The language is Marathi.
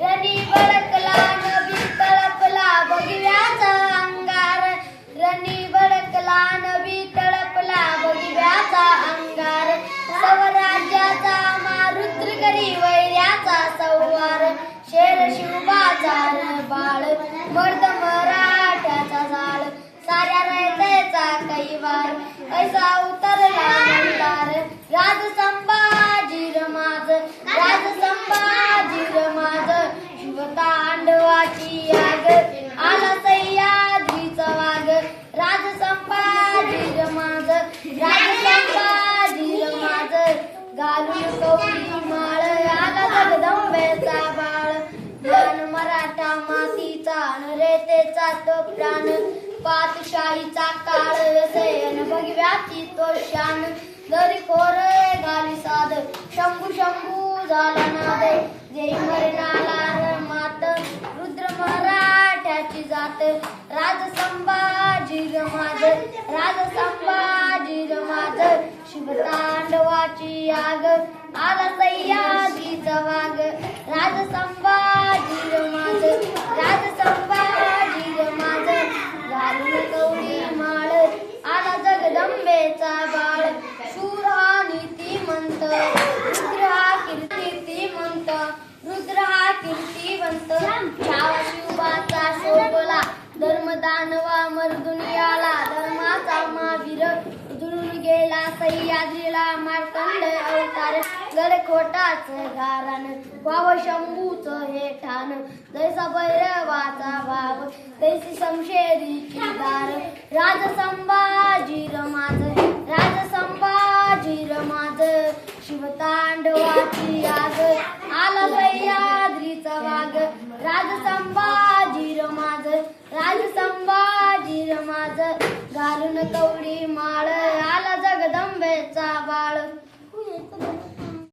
रणी बडकला नबी तळपला भगव्याचा अंगार. रणी बडकला नबी तळपला भगव्याचा अंगार. स्वराज्याचा मारुद्र करी वैर्याचा संवार शेर शिवबाचा बाळ मर्द मराठ्याचा जाळ. साऱ्या रयतेचा कैवार ऐसा उतरला घालून कवडी माळ आला जगदंबेचा बाळ. ज्ञान मराठा मातीचा रेतेचा तो प्राण. पातशाहीचा काळ सैन भगव्याची तो शान. दरी खोर घाली साध शंभू शंभू झाला नाद. जय मरणाला मात रुद्र मराठ्याची जात. राज संभाजी रमाज राज शिवतांडवाची आग आला सह्याद्रीचा वाग राज संभाजी रमाज राज संभाजी रमाज घालून कवडी माळ आला जगदंबेचा बाळ. शूर हा नीतिमंत रुद्र हा कीर्तिमंत रुद्र हा कीर्तिवंत. छावा शिवबाचा शोभला धर्मदानवा मर्दुनियाला सह्याद्रीला मार्कंड अवतार गड खोटाच गारान वाव शंभूच हे ठाण. जैसा भैरवाचा भाव तैसी समशेरीची दार. राज संभाजी रमाज राज संभाजी रमाज शिवतांडवाची आग आला सह्याद्रीचा वाग राज संभाजी रमाज राज संभाजी रमाज गारुन कवडी मा